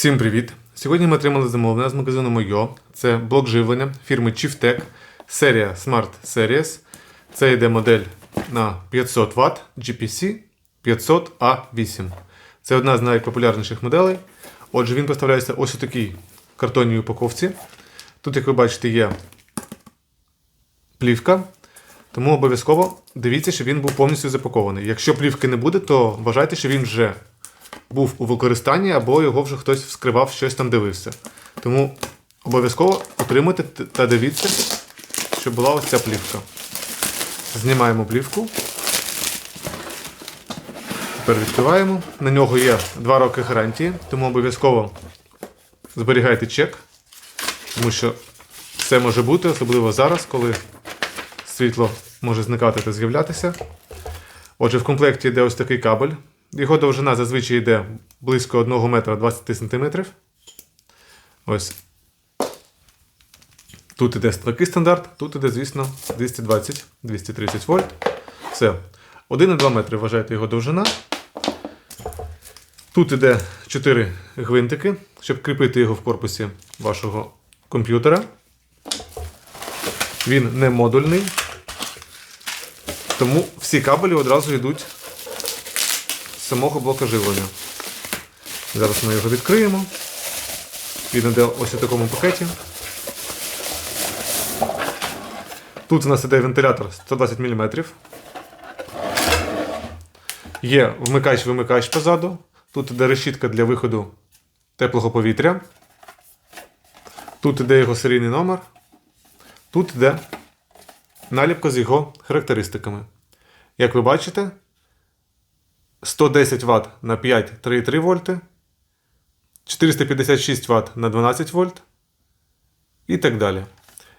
Всім привіт! Сьогодні ми отримали замовлення з магазину Moyo. Це блок живлення фірми Chieftec, серія Smart Series. Це йде модель на 500 Вт GPC 500A8. Це одна з найпопулярніших моделей. Отже, він поставляється ось у такій картонній упаковці. Тут, як ви бачите, є плівка. Тому обов'язково дивіться, щоб він був повністю запакований. Якщо плівки не буде, то вважайте, що він вже був у використанні, або його вже хтось вскривав, щось там дивився. Тому обов'язково отримуйте та дивіться, щоб була ось ця плівка. Знімаємо плівку. Тепер відкриваємо. На нього є 2 роки гарантії, тому обов'язково зберігайте чек, тому що все може бути, особливо зараз, коли світло може зникати та з'являтися. Отже, в комплекті йде ось такий кабель. Його довжина зазвичай йде близько 1 метра 20 см. Ось. Тут іде такий стандарт, тут іде, звісно, 220-230 вольт. Все. 1,2 метри вважайте його довжина. Тут іде 4 гвинтики, щоб кріпити його в корпусі вашого комп'ютера. Він не модульний, тому всі кабелі одразу йдуть самого блока живлення. Зараз ми його відкриємо. Він йде ось у такому пакеті. Тут у нас іде вентилятор 120 мм. Є вмикач-вимикач позаду. Тут іде решітка для виходу теплого повітря. Тут іде його серійний номер. Тут іде наліпка з його характеристиками. Як ви бачите, 110 Вт на 5,3,3 вольти, 456 Вт на 12 вольт і так далі.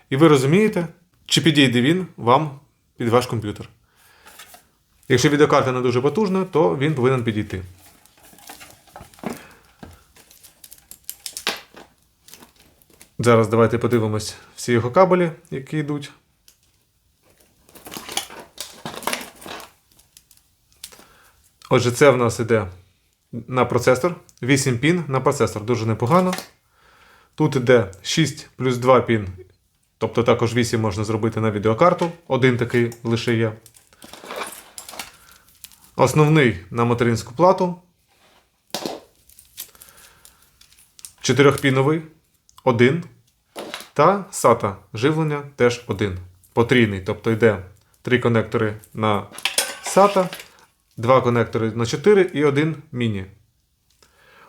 І ви розумієте, чи підійде він вам під ваш комп'ютер. Якщо відеокарта не дуже потужна, то він повинен підійти. Зараз давайте подивимось всі його кабелі, які йдуть. Отже, це в нас іде на процесор. 8 пін на процесор. Дуже непогано. Тут іде 6 плюс 2 пін. Тобто також 8 можна зробити на відеокарту. Один такий лише є. Основний на материнську плату. Чотирьохпіновий. Один. Та SATA живлення теж один. Потрійний. Тобто йде три конектори на SATA, два конектори на 4 і один міні.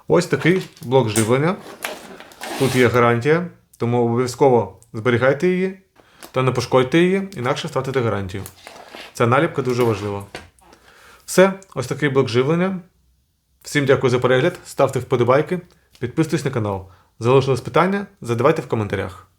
Ось такий блок живлення. Тут є гарантія, тому обов'язково зберігайте її та не пошкодьте її, інакше втратите гарантію. Ця наліпка дуже важлива. Все, ось такий блок живлення. Всім дякую за перегляд. Ставте вподобайки, підписуйтесь на канал. Залишилось питання, задавайте в коментарях.